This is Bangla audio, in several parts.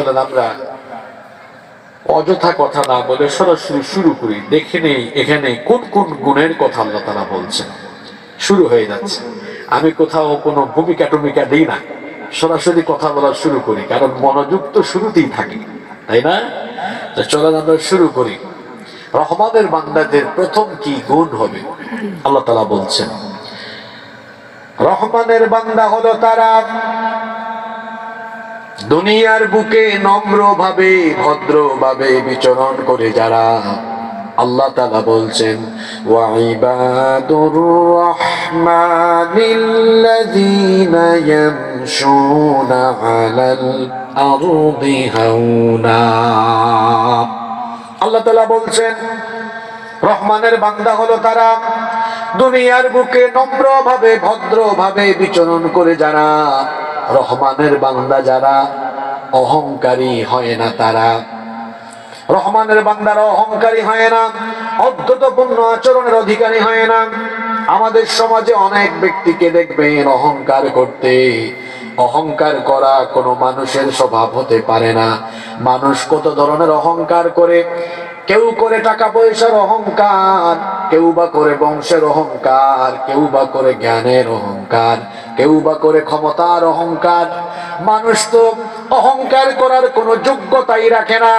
চলেন আমরা। অযথা কথা না বলে সরাসরি শুরু করি। দেখে নেই এখানে কোন কোন গুণের কথা আল্লাহ তারা বলছেন। শুরু হয়ে যাচ্ছে। আমি কোথাও কোনো ভূমিকা টুমিকা দিই না। সরাসরি কথা বলা শুরু করি, কারণ মনোযোগ তো শুরুতেই থাকে, তাই না? চলেন আমরা শুরু করি। রহমানের বান্দাদের প্রথম কি গুণ হবে? আল্লাহ তালা বলছেন, রহমানের বান্দা হলো তারা দুনিয়ার বুকে নম্র ভাবে ভদ্র ভাবে বিচরণ করে যারা আল্লাহ তালা বলছেন আল্লাহ তালা বলছেন, রহমানের বান্দা হলো তারা দুনিয়ার বুকে নম্র ভাবে ভদ্র ভাবে বিচরণ করে যারা রহমানের বান্দা যারা, অহংকারী হয় না তারা। রহমানের বান্দারা অহংকারী হয় না অধ্যতপূর্ণ আচরণের অধিকারী হয় না। আমাদের সমাজে অনেক ব্যক্তিকে দেখবেন অহংকার করতে। অহংকার করা কোনো মানুষের স্বভাব হতে পারে না। মানুষ কত ধরনের অহংকার করে, কেউ করে টাকা পয়সার অহংকার কেউ বা করে বংশের অহংকার কেউ বা করে জ্ঞানের অহংকার কেউ বা করে ক্ষমতার অহংকার। মানুষ তো অহংকার করার কোনো যোগ্যতাই রাখে না।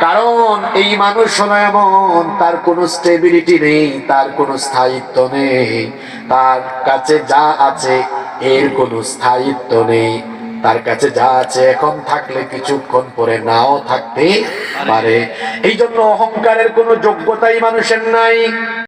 কারণ এই মানুষ হলো এমন, তার কোনো স্টেবিলিটি নেই, তার কোনো স্থায়িত্ব নেই। তার কাছে যা আছে, এর কোনো স্থায়িত্ব নেই। তার কাছে যা আছে, এখন থাকলে কিছুক্ষণ পরে নাও থাকতে পারে। এই জন্য অহংকারের কোনো যোগ্যতাই মানুষের নাই।